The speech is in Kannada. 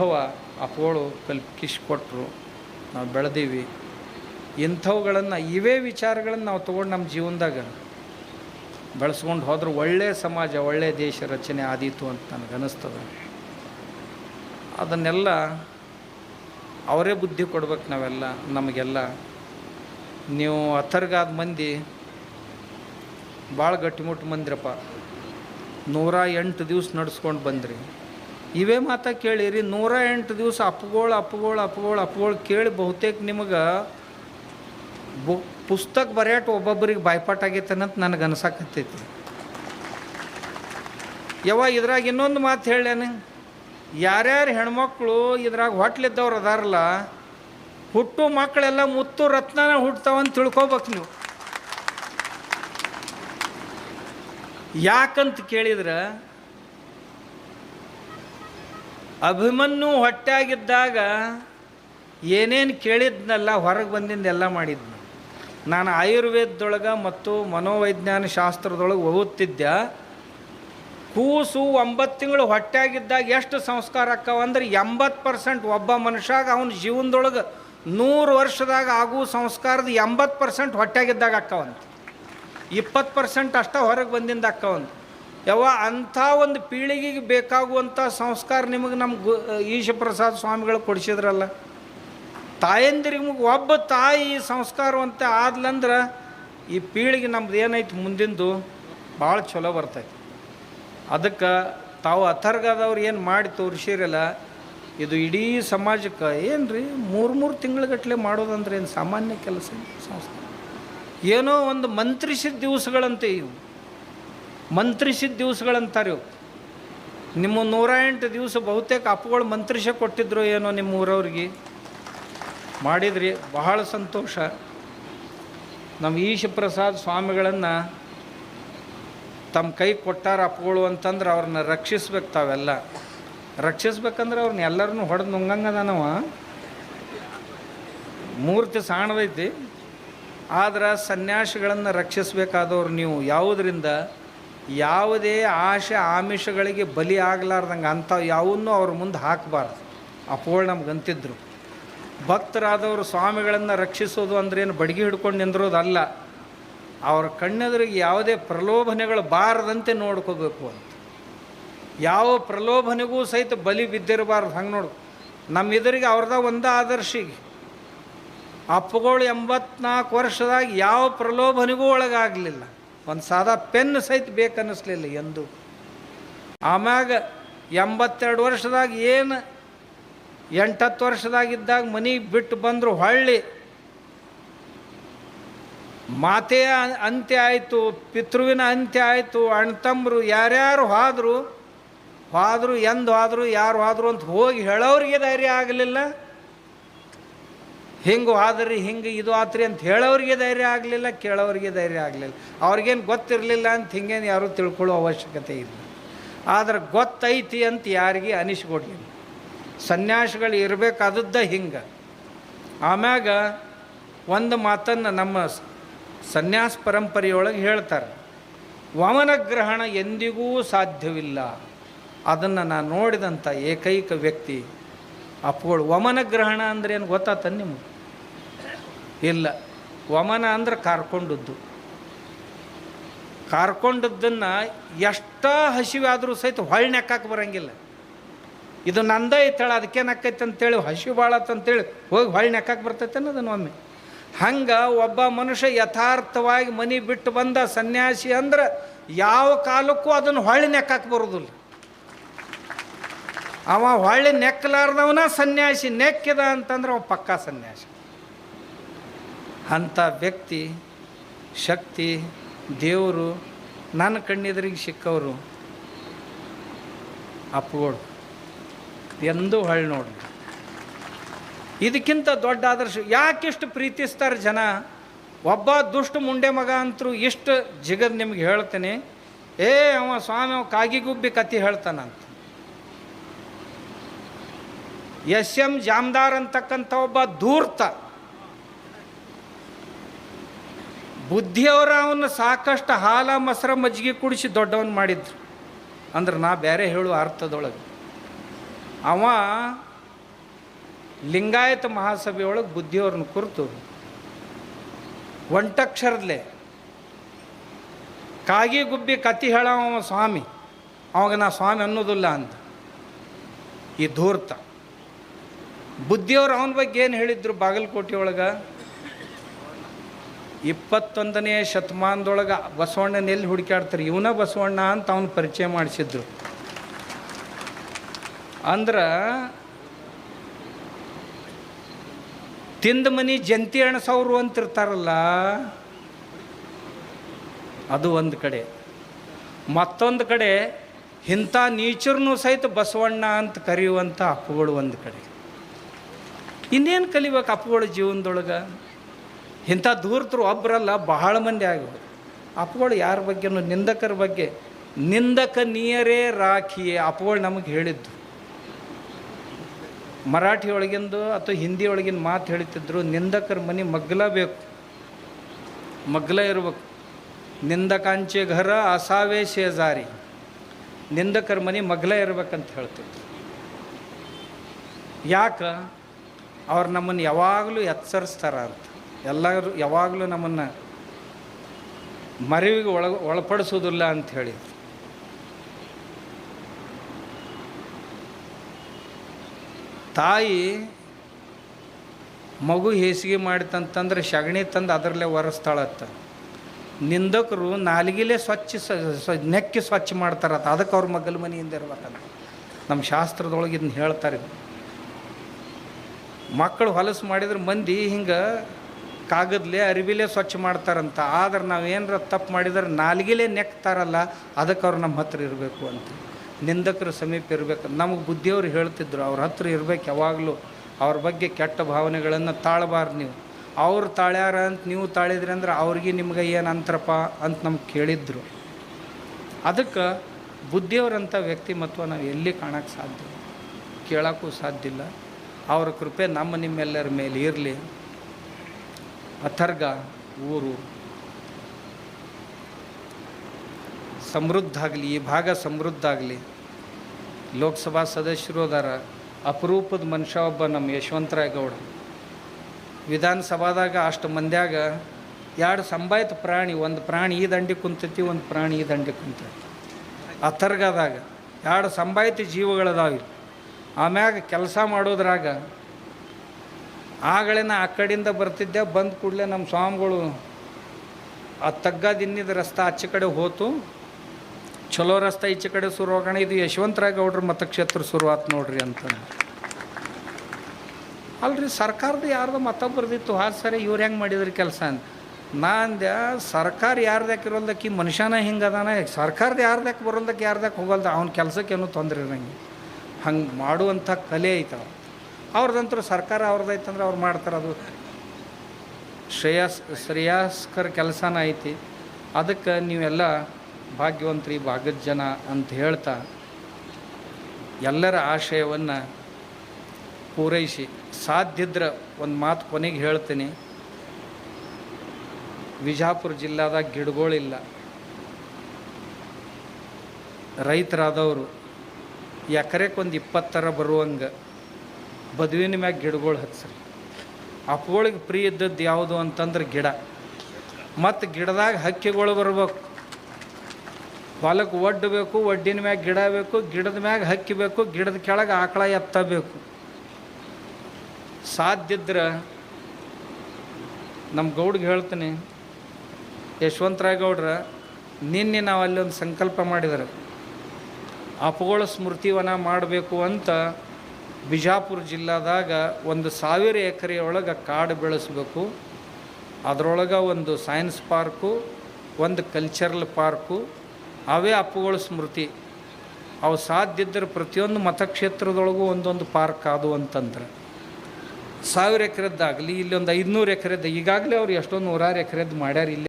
ಅನುಭವ ಅಪೋಳು ಕಲ್ಪಿಸ್ ಕೊಟ್ಟರು ನಾವು ಬೆಳೆದೀವಿ. ಇಂಥವುಗಳನ್ನು ಇವೇ ವಿಚಾರಗಳನ್ನು ನಾವು ತೊಗೊಂಡು ನಮ್ಮ ಜೀವನದಾಗ ಬೆಳೆಸ್ಕೊಂಡು ಹೋದ್ರೆ ಒಳ್ಳೆಯ ಸಮಾಜ ಒಳ್ಳೆಯ ದೇಶ ರಚನೆ ಆದೀತು ಅಂತ ನನಗೆ ಅನ್ನಿಸ್ತದೆ ಅದನ್ನೆಲ್ಲ ಅವರೇ ಬುದ್ಧಿ ಕೊಡ್ಬೇಕು ನಾವೆಲ್ಲ, ನಮಗೆಲ್ಲ. ನೀವು ಅಥರ್ಗಾದ ಮಂದಿ, ಭಾಳ ಗಟ್ಟಿಮುಟ್ಟು ಮಂದಿರಪ್ಪ. ನೂರ ಎಂಟು ದಿವ್ಸ ನಡೆಸ್ಕೊಂಡು ಬಂದ್ರಿ. ಇವೇ ಮಾತ ಕೇಳಿರಿ, ನೂರ ಎಂಟು ದಿವಸ ಅಪ್ಪಗಳು ಅಪ್ಪಗಳು ಅಪ್ಪಗಳು ಅಪ್ಗಳು ಕೇಳಿ ಬಹುತೇಕ ನಿಮಗೆ ಬು, ಪುಸ್ತಕ ಬರೆಯಟ್ ಒಬ್ಬೊಬ್ಬರಿಗೆ ಬಾಯ್ಪಾಟ್ ಆಗೈತನಂತ ನನಗೆ ಅನ್ಸಕತ್ತೈತಿ. ಯಾವ ಇದ್ರಾಗ ಇನ್ನೊಂದು ಮಾತು ಹೇಳೇನೆ ಯಾರ್ಯಾರು ಹೆಣ್ಮಕ್ಳು ಇದ್ರಾಗ ಹೊಟ್ಲಿದ್ದವ್ರು ಅದಾರಲ್ಲ, ಹುಟ್ಟು ಮಕ್ಕಳೆಲ್ಲ ಮುತ್ತು ರತ್ನನ ಹುಟ್ತಾವಂತ ತಿಳ್ಕೊಬೇಕು ನೀವು. ಯಾಕಂತ ಕೇಳಿದ್ರೆ ಅಭಿಮನ್ಯು ಹೊಟ್ಟೆಯಾಗಿದ್ದಾಗ ಏನೇನು ಕೇಳಿದ್ನಲ್ಲ, ಹೊರಗೆ ಬಂದಿಂದ ಎಲ್ಲ ಮಾಡಿದ್ನು. ನಾನು ಆಯುರ್ವೇದದೊಳಗೆ ಮತ್ತು ಮನೋವೈಜ್ಞಾನ ಶಾಸ್ತ್ರದೊಳಗೆ ಓದುತ್ತಿದ್ದೆ. ಕೂಸು ಒಂಬತ್ತು ತಿಂಗಳು ಹೊಟ್ಟೆಯಾಗಿದ್ದಾಗ ಎಷ್ಟು ಸಂಸ್ಕಾರ ಆಕ್ಕವ ಅಂದ್ರೆ ಎಂಬತ್ತು ಪರ್ಸೆಂಟ್ ಒಬ್ಬ ಮನುಷ್ಯಾಗ ಅವನ ಜೀವನದೊಳಗೆ ನೂರು ವರ್ಷದಾಗ ಆಗುವ ಸಂಸ್ಕಾರದ ಎಂಬತ್ತು ಪರ್ಸೆಂಟ್ ಹೊಟ್ಟೆಯಾಗಿದ್ದಾಗ ಅಕ್ಕವಂತ. ಇಪ್ಪತ್ತು ಪರ್ಸೆಂಟ್ ಅಷ್ಟ ಹೊರಗೆ ಬಂದಿಂದ ಅಕ್ಕವಂತ. ಯಾವ ಅಂಥ ಒಂದು ಪೀಳಿಗೆಗೆ ಬೇಕಾಗುವಂಥ ಸಂಸ್ಕಾರ ನಿಮಗೆ ನಮ್ಮ ಗು, ಈಶಪ್ರಸಾದ್ ಸ್ವಾಮಿಗಳು ಕೊಡಿಸಿದ್ರಲ್ಲ. ತಾಯಂದಿರಿಗೆ ಒಬ್ಬ ತಾಯಿ ಸಂಸ್ಕಾರವಂತೆ ಆದ್ಲಂದ್ರೆ ಈ ಪೀಳಿಗೆ ನಮ್ದು ಏನೈತಿ ಮುಂದಿಂದು ಭಾಳ ಚಲೋ ಬರ್ತೈತಿ. ಅದಕ್ಕೆ ತಾವು ಅಥರ್ಗದವ್ರು ಏನು ಮಾಡಿ ತೋರಿಸಿರಲ್ಲ, ಇದು ಇಡೀ ಸಮಾಜಕ್ಕೆ ಏನು ರೀ ಮೂರು ಮೂರು ತಿಂಗಳಗಟ್ಟಲೆ ಮಾಡೋದಂದ್ರೆ ಏನು ಸಾಮಾನ್ಯ ಕೆಲಸ ಸಂಸ್ಕಾರ. ಏನೋ ಒಂದು ಮಂತ್ರಿಸಿದ ದಿವಸಗಳಂತೆ ಇವು. ಮಂತ್ರಿಸಿದ ದಿವಸಗಳಂತಾರೆ ಇವು ನಿಮ್ಮ ನೂರ ಎಂಟು ದಿವಸ ಬಹುತೇಕ ಅಪ್ಪುಗಳು ಮಂತ್ರಿಸ ಕೊಟ್ಟಿದ್ರು ಏನೋ ನಿಮ್ಮ ಊರವ್ರಿಗೆ. ಮಾಡಿದ್ರಿ, ಬಹಳ ಸಂತೋಷ. ನಮ್ಮ ಈಶಪ್ರಸಾದ್ ಸ್ವಾಮಿಗಳನ್ನು ತಮ್ಮ ಕೈ ಕೊಟ್ಟಾರ ಅಪ್ಪಗಳು ಅಂತಂದ್ರೆ ಅವ್ರನ್ನ ರಕ್ಷಿಸ್ಬೇಕು ತಾವೆಲ್ಲ. ರಕ್ಷಿಸ್ಬೇಕಂದ್ರೆ ಅವ್ರನ್ನ ಎಲ್ಲರನ್ನೂ ಹೊಡೆದು ನಾವು ಮೂರ್ತಿ ಸಾಣದೈತಿ. ಆದ್ರೆ ಸನ್ಯಾಸಿಗಳನ್ನು ರಕ್ಷಿಸಬೇಕಾದವ್ರು ನೀವು ಯಾವುದರಿಂದ? ಯಾವುದೇ ಆಶೆ ಆಮಿಷಗಳಿಗೆ ಬಲಿ ಆಗಲಾರ್ದಂಗೆ ಅಂಥ ಯಾವನ್ನೂ ಅವ್ರ ಮುಂದೆ ಹಾಕಬಾರ್ದು. ಅಪ್ಪಗಳು ನಮ್ಗಂತಿದ್ರು ಭಕ್ತರಾದವರು ಸ್ವಾಮಿಗಳನ್ನು ರಕ್ಷಿಸೋದು ಅಂದ್ರೇನು ಬಡಗಿ ಹಿಡ್ಕೊಂಡು ನಿಂದಿರೋದಲ್ಲ. ಅವ್ರ ಕಣ್ಣೆದುರಿಗೆ ಯಾವುದೇ ಪ್ರಲೋಭನೆಗಳು ಬಾರದಂತೆ ನೋಡ್ಕೋಬೇಕು ಅಂತ. ಯಾವ ಪ್ರಲೋಭನೆಗೂ ಸಹಿತ ಬಲಿ ಬಿದ್ದಿರಬಾರ್ದು ಹಂಗೆ ನೋಡು. ನಮ್ಮ ಎದುರಿಗೆ ಅವ್ರದ ಒಂದು ಆದರ್ಶಿಗೆ. ಅಪ್ಪಗಳು ಎಂಬತ್ನಾಲ್ಕು ವರ್ಷದಾಗ ಯಾವ ಪ್ರಲೋಭನೆಗೂ ಒಳಗಾಗಲಿಲ್ಲ. ಒಂದು ಸಾದಾ ಪೆನ್ ಸಹಿತ ಬೇಕನ್ನಿಸ್ಲಿಲ್ಲ ಎಂದು. ಆಮ್ಯಾಗ ಎಂಬತ್ತೆರಡು ವರ್ಷದಾಗ ಏನು, ಎಂಟತ್ತು ವರ್ಷದಾಗಿದ್ದಾಗ ಮನೆ ಬಿಟ್ಟು ಬಂದರು ಹೊಳ್ಳಿ. ಮಾತೆಯ ಅಂತ್ಯ ಆಯಿತು, ಪಿತೃವಿನ ಅಂತ್ಯ ಆಯಿತು ಅಣ್ತಂಬರು ಯಾರ್ಯಾರು ಹಾದರು ಹಾದರು ಎಂದು ಹಾದರು, ಯಾರು ಹಾದರು ಅಂತ ಹೋಗಿ ಹೇಳೋರಿಗೆ ಧೈರ್ಯ ಆಗಲಿಲ್ಲ. ಹಿಂಗೆ ಆದ್ರಿ, ಹಿಂಗೆ ಇದು ಆತ್ರಿ ಅಂತ ಹೇಳೋರಿಗೆ ಧೈರ್ಯ ಆಗಲಿಲ್ಲ, ಕೇಳೋರಿಗೆ ಧೈರ್ಯ ಆಗಲಿಲ್ಲ. ಅವ್ರಿಗೇನು ಗೊತ್ತಿರಲಿಲ್ಲ ಅಂತ ಹಿಂಗೇನು ಯಾರೂ ತಿಳ್ಕೊಳ್ಳೋ ಅವಶ್ಯಕತೆ ಇಲ್ಲ. ಆದ್ರೆ ಗೊತ್ತೈತಿ ಅಂತ ಯಾರಿಗೆ ಅನಿಸ್ಕೊಡ್ಲಿಲ್ಲ. ಸನ್ಯಾಸಿಗಳು ಇರಬೇಕಾದದ್ದ ಹಿಂಗೆ. ಆಮ್ಯಾಗ ಒಂದು ಮಾತನ್ನು ನಮ್ಮ ಸನ್ಯಾಸ ಪರಂಪರೆಯೊಳಗೆ ಹೇಳ್ತಾರೆ. ವಮನ ಗ್ರಹಣ ಎಂದಿಗೂ ಸಾಧ್ಯವಿಲ್ಲ. ಅದನ್ನು ನಾನು ನೋಡಿದಂಥ ಏಕೈಕ ವ್ಯಕ್ತಿ ಅಪ್ಪಗಳು, ವಮನ ಗ್ರಹಣ ಅಂದ್ರೆ ಏನು ಗೊತ್ತಾತ ನಿಮ್ಗೆ? ಇಲ್ಲ. ವಮನ ಅಂದ್ರೆ ಕಾರ್ಕೊಂಡದ್ದು. ಕಾರ್ಕೊಂಡದ್ದನ್ನು ಎಷ್ಟ ಹಸಿವಾದರೂ ಸಹಿತ ಹೊಳ್ಳಿ ನೆಕ್ಕಾಕ ಬರಂಗಿಲ್ಲ. ಇದು ನಂದ ಐತಳ ಅದಕ್ಕೆ ನಕ್ಕೈತೆ ಅಂತೇಳಿ, ಹಸಿವು ಭಾಳತ್ತಂತೇಳಿ ಹೋಗಿ ಹೊಳ್ಳಿ ನೆಕ್ಕಾಕ ಬರ್ತೈತೆ ಅನ್ನೋದನ್ನು ಒಮ್ಮೆ. ಹಂಗೆ ಒಬ್ಬ ಮನುಷ್ಯ ಯಥಾರ್ಥವಾಗಿ ಮನೆ ಬಿಟ್ಟು ಬಂದ ಸನ್ಯಾಸಿ ಅಂದ್ರೆ ಯಾವ ಕಾಲಕ್ಕೂ ಅದನ್ನು ಹೊಳ್ಳಿ ನೆಕ್ಕಾಕ ಬರೋದಿಲ್ಲ. ಅವ ಹೊಳ್ಳಿ ನೆಕ್ಕಲಾರ್ದವನ ಸನ್ಯಾಸಿ, ನೆಕ್ಕಿದ ಅಂತಂದ್ರೆ ಅವ ಪಕ್ಕಾ ಸನ್ಯಾಸಿ. ಅಂಥ ವ್ಯಕ್ತಿ, ಶಕ್ತಿ, ದೇವರು ನನ್ನ ಕಣ್ಣೆದುರಿಗೆ ಸಿಕ್ಕವರು. ಅಪ್ಪಗಳು, ಎಂದೂ ಹೊಳ್ಳಿ ನೋಡಿ ಇದಕ್ಕಿಂತ ದೊಡ್ಡ ಆದರ್ಶ, ಯಾಕಿಷ್ಟು ಪ್ರೀತಿಸ್ತಾರೆ ಜನ? ಒಬ್ಬ ದುಷ್ಟ ಮುಂಡೆ ಮಗ ಅಂತರೂ ಇಷ್ಟು ಜಿಗದ್ ನಿಮ್ಗೆ ಹೇಳ್ತೇನೆ. ಏ, ಅವ ಸ್ವಾಮಿ, ಅವ ಕಾಗಿಗುಬ್ಬಿ ಕತಿ ಹೇಳ್ತಾನಂತ. ಎಸ್ ಎಂ ಜಾಮ್ದಾರ್ ಅಂತಕ್ಕಂಥ ಒಬ್ಬ ಧೂರ್ತ. ಬುದ್ಧಿಯವರ ಅವನು ಸಾಕಷ್ಟು ಹಾಲ, ಮೊಸರ, ಮಜ್ಜಿಗೆ ಕುಡಿಸಿ ದೊಡ್ಡವನ್ ಮಾಡಿದ್ರು. ಅಂದ್ರೆ ನಾ ಬೇರೆ ಹೇಳುವ ಅರ್ಥದೊಳಗೆ. ಅವ ಲಿಂಗಾಯತ ಮಹಾಸಭೆಯೊಳಗೆ ಬುದ್ಧಿಯವ್ರನ್ನ ಕುರಿತು. ಒಂಟಕ್ಷರದ್ಲೆ. ಕಾಗಿ ಗುಬ್ಬಿ ಕತಿ ಹೇಳವ ಸ್ವಾಮಿ. ಅವಾಗ ನಾ ಸ್ವಾಮಿ ಅನ್ನೋದಿಲ್ಲ ಅಂತ ಈ ಧೂರ್ತ. ಬುದ್ಧಿಯವ್ರು ಅವನ ಬಗ್ಗೆ ಏನು ಹೇಳಿದ್ರು ಬಾಗಲಕೋಟೆ ಒಳಗೆ ಇಪ್ಪತ್ತೊಂದನೇ ಶತಮಾನದೊಳಗೆ ಬಸವಣ್ಣನ ಎಲ್ಲಿ ಹುಡುಕಾಡ್ತಾರೆ ಇವನ ಬಸವಣ್ಣ ಅಂತ ಅವನು ಪರಿಚಯ ಮಾಡಿಸಿದ್ರು. ಅಂದ್ರೆ ತಿಂದ ಮನಿ ಜಂತಿ ಎಣಸವ್ರು ಅಂತಿರ್ತಾರಲ್ಲ, ಅದು ಒಂದು ಕಡೆ. ಮತ್ತೊಂದು ಕಡೆ ಇಂಥ ನೀಚರ್ನೂ ಸಹಿತ ಬಸವಣ್ಣ ಅಂತ ಕರೆಯುವಂಥ ಅಪ್ಪುಗಳು ಒಂದು ಕಡೆ. ಇನ್ನೇನು ಕಲಿಬೇಕು ಅಪ್ಪುಗಳ ಜೀವನದೊಳಗೆ? ಇಂಥ ದೂರದ್ರು ಒಬ್ಬರಲ್ಲ ಬಹಳ ಮಂದಿ ಆಗೋದು ಅಪ್ಪುಗಳು ಯಾರ ಬಗ್ಗೆನೂ ನಿಂದಕರ ಬಗ್ಗೆ ನಿಂದಕ ನೀಯರೇ ರಾಖಿ ಅಪ್ಪುಗಳು ನಮಗೆ ಹೇಳಿದ್ದು. ಮರಾಠಿ ಒಳಗಿಂದು ಅಥವಾ ಹಿಂದಿ ಒಳಗಿನ ಮಾತು ಹೇಳ್ತಿದ್ರು, ನಿಂದಕರ ಮನೆ ಮಗ್ಲ ಬೇಕು. ಮಗ್ಲ ಇರ್ಬೇಕು. ನಿಂದಕಾಂಚೆ ಘರ ಅಸಾವೇ ಶೇಜಾರಿ ನಿಂದಕರ ಮನೆ ಮಗ್ಲ ಇರ್ಬೇಕಂತ ಹೇಳ್ತಿದ್ರು. ಯಾಕೆ? ಅವ್ರು ನಮ್ಮನ್ನು ಯಾವಾಗಲೂ ಎಚ್ಚರಿಸ್ತಾರ ಅಂತ. ಎಲ್ಲರೂ ಯಾವಾಗಲೂ ನಮ್ಮನ್ನು ಮರಿವಿಗೆ ಒಳ, ಒಳಪಡಿಸೋದಿಲ್ಲ ಅಂತ ಹೇಳಿದ್ರು ತಾಯಿ ಮಗು ಹೇಸಿಗೆ ಮಾಡಿತಂತಂದ್ರೆ ಸಗಣಿ ತಂದು ಅದರಲ್ಲೇ ಒರೆಸ್ತಾಳತ್ತ. ನಿಂದಕರು ನಾಲಿಗೆಲೇ ಸ್ವಚ್ಛ ನೆಕ್ಕಿ ಸ್ವಚ್ಛ ಮಾಡ್ತಾರತ್ತ. ಅದಕ್ಕೆ ಅವ್ರ ಮಗಲ ಮನೆಯಿಂದ ಇರ್ಬೇಕಂತ. ನಮ್ಮ ಶಾಸ್ತ್ರದೊಳಗೆ ಇದನ್ನ ಹೇಳ್ತಾರೆ. ಮಕ್ಕಳು ಹೊಲಸು ಮಾಡಿದ್ರೆ ಮಂದಿ ಹಿಂಗೆ ಕಾಗದ್ಲೆ, ಅರಿವಿಲೇ ಸ್ವಚ್ಛ ಮಾಡ್ತಾರಂತ. ಆದ್ರೆ ನಾವು ಏನಾರ ತಪ್ಪು ಮಾಡಿದ್ರೆ ನಾಲ್ಗಿಲೇ ನೆಕ್ತಾರಲ್ಲ ಅದಕ್ಕೆ ಅವ್ರು ನಮ್ಮ ಹತ್ರ ಇರಬೇಕು ಅಂತ. ನಿಂದಕರ ಸಮೀಪ ಇರಬೇಕು. ನಮಗೆ ಬುದ್ಧಿಯವರು ಹೇಳ್ತಿದ್ರು, ಅವ್ರ ಹತ್ರ ಇರ್ಬೇಕು ಯಾವಾಗಲೂ. ಅವ್ರ ಬಗ್ಗೆ ಕೆಟ್ಟ ಭಾವನೆಗಳನ್ನು ತಾಳಬಾರ್ದು ನೀವು. ಅವ್ರು ತಾಳ್ಯಾರ ಅಂತ ನೀವು ತಾಳಿದ್ರಿ ಅಂದ್ರೆ ಅವ್ರಿಗೆ ನಿಮ್ಗೆ ಏನು ಅಂತರಪ್ಪ ಅಂತ ನಮ್ಗೆ ಕೇಳಿದ್ರು. ಅದಕ್ಕೆ ಬುದ್ಧಿಯವರಂಥ ವ್ಯಕ್ತಿಮತ್ವ ನಾವು ಎಲ್ಲಿ ಕಾಣೋಕ್ಕೆ ಸಾಧ್ಯ. ಕೇಳೋಕ್ಕೂ ಸಾಧ್ಯ ಇಲ್ಲ. ಅವರ ಕೃಪೆ ನಮ್ಮ ನಿಮ್ಮೆಲ್ಲರ ಮೇಲೆ ಇರಲಿ. ಅಥರ್ಗ ಊರು ಸಮೃದ್ಧ ಆಗಲಿ ಈ ಭಾಗ ಸಮೃದ್ಧ ಆಗಲಿ ಲೋಕಸಭಾ ಸದಸ್ಯರು ಅದಾರ ಅಪರೂಪದ ಮನುಷ್ಯ ಒಬ್ಬ ನಮ್ಮ ಯಶವಂತರಾಯಗೌಡ. ವಿಧಾನಸಭಾದಾಗ ಅಷ್ಟು ಮಂದ್ಯಾಗ ಎರಡು ಸಂಬಾಯಿತ ಪ್ರಾಣಿ, ಒಂದು ಪ್ರಾಣಿ ಈ ದಂಡಿ ಕುಂತೈತಿ, ಒಂದು ಪ್ರಾಣಿ ಈ ದಂಡಿ ಕುಂತೈತಿ. ಅಥರ್ಗದಾಗ ಎರಡು ಸಂಬಾಯಿತ ಜೀವಗಳದಾವ ಆಮ್ಯಾಗ ಕೆಲಸ ಮಾಡೋದ್ರಾಗ ಆಗಳಿನ ಆ ಕಡೆಯಿಂದ ಬರ್ತಿದ್ದೆ, ಬಂದ ಕೂಡಲೇ ನಮ್ಮ ಸ್ವಾಮಿಗಳು ಆ ತಗ್ಗದಿನ್ನಿದ ರಸ್ತೆ ಆಚೆ ಕಡೆ ಹೋತು. ಚಲೋ ರಸ್ತೆ ಈಚೆ ಕಡೆ ಶುರು ಆಗೋಣ ಇದು ಯಶವಂತರಾಯ ಗೌಡ್ರ ಮತಕ್ಷೇತ್ರ ಶುರುವಾತ್ ನೋಡ್ರಿ ಅಂತ. ಅಲ್ರಿ ಸರ್ಕಾರದ ಯಾರ್ದು ಮತ ಬರ್ದಿತ್ತು ಹಾ ಸರಿ ಇವ್ರು ಹೆಂಗೆ ಮಾಡಿದ್ರಿ ಕೆಲಸ ಅಂತ. ನಾ ಅಂದೆ ಸರ್ಕಾರ ಯಾರ್ದಕ್ಕೆ ಇರೋಲ್ದಕ್ಕೆ ಈ ಮನುಷ್ಯನ ಹಿಂಗೆ ಅದಾನ, ಸರ್ಕಾರದ ಯಾರ್ದಕ್ಕೆ ಬರೋಲ್ದಕ್ಕೆ ಯಾರ್ದಕ್ಕೆ ಹೋಗಲ್ದ, ಅವ್ನ ಕೆಲಸಕ್ಕೇನು ತೊಂದರೆ ಇರಂಗೆ ಹಂಗೆ ಮಾಡುವಂಥ ಕಲೆ ಐತವ ಅವ್ರದ್ದಂತರೂ ಸರ್ಕಾರ ಅವ್ರದ್ದೈತಂದ್ರೆ ಅವ್ರು ಮಾಡ್ತಾರೆ ಅದು. ಶ್ರೇಯಸ್, ಶ್ರೇಯಾಸ್ಕರ್ ಕೆಲಸನ ಐತಿ. ಅದಕ್ಕೆ ನೀವೆಲ್ಲ ಭಾಗ್ಯವಂತ್ರಿ ಭಾಗದ ಜನ ಅಂತ ಹೇಳ್ತಾ ಎಲ್ಲರ ಆಶಯವನ್ನು ಪೂರೈಸಿ, ಸಾಧ್ಯದ್ರ ಒಂದು ಮಾತು ಕೊನೆಗೆ ಹೇಳ್ತೀನಿ. ವಿಜಾಪುರ ಜಿಲ್ಲಾದಾಗ ಗಿಡಗಳಿಲ್ಲ. ರೈತರಾದವರು ಎಕರೆಗೆ ಒಂದು ಇಪ್ಪತ್ತರ ಬರುವಂಗೆ ಬದುವಿನ ಮ್ಯಾಗ ಗಿಡಗಳು ಹಚ್ಚಿರಿ ಅಪ್ಪಗಳಿಗೆ ಪ್ರೀ ಇದ್ದದ್ದು ಯಾವುದು ಅಂತಂದ್ರೆ ಗಿಡ. ಮತ್ತು ಗಿಡದಾಗ ಹಕ್ಕಿಗಳು ಬರಬೇಕು. ಹೊಲಕ್ಕೆ ಒಡ್ಡಬೇಕು ಒಡ್ಡಿನ ಮ್ಯಾಗ ಗಿಡ ಬೇಕು, ಗಿಡದ ಮ್ಯಾಗ ಹಕ್ಕಿ ಬೇಕು, ಗಿಡದ ಕೆಳಗೆ ಆಕಳ ಎತ್ತಬೇಕು ಸಾಧ್ಯದ್ರೆ ನಮ್ಮ ಗೌಡ್ಗೆ ಹೇಳ್ತೀನಿ, ಯಶವಂತರಾಯ್ ಗೌಡ್ರ, ನಿನ್ನೆ ನಾವು ಅಲ್ಲಿ ಒಂದು ಸಂಕಲ್ಪ ಮಾಡಿದರೆ. ಅಪಗೋಳ ಸ್ಮೃತಿವನ ಮಾಡಬೇಕು ಅಂತ ಬಿಜಾಪುರ ಜಿಲ್ಲಾದಾಗ ಒಂದು ಸಾವಿರ ಎಕರೆಯೊಳಗೆ ಕಾಡು ಬೆಳೆಸಬೇಕು. ಅದರೊಳಗೆ ಒಂದು ಸೈನ್ಸ್ ಪಾರ್ಕು ಒಂದು ಕಲ್ಚರಲ್ ಪಾರ್ಕು ಅವೇ ಅಪ್ಪುಗಳ ಸ್ಮೃತಿ. ಅವು ಸಾಧ್ಯ ಇದ್ದರೆ ಪ್ರತಿಯೊಂದು ಮತಕ್ಷೇತ್ರದೊಳಗೂ ಒಂದೊಂದು ಪಾರ್ಕ್ ಅದು ಅಂತಂದ್ರೆ. ಸಾವಿರ ಎಕರೆದ್ದಾಗಲಿ, ಇಲ್ಲಿ ಒಂದು ಐದುನೂರು ಎಕರೆದ್ದು, ಈಗಾಗಲೇ ಅವ್ರು ಎಷ್ಟೊಂದು ನೂರಾರು ಎಕರೆದ್ದು ಮಾಡ್ಯಾರ ಇಲ್ಲಿ.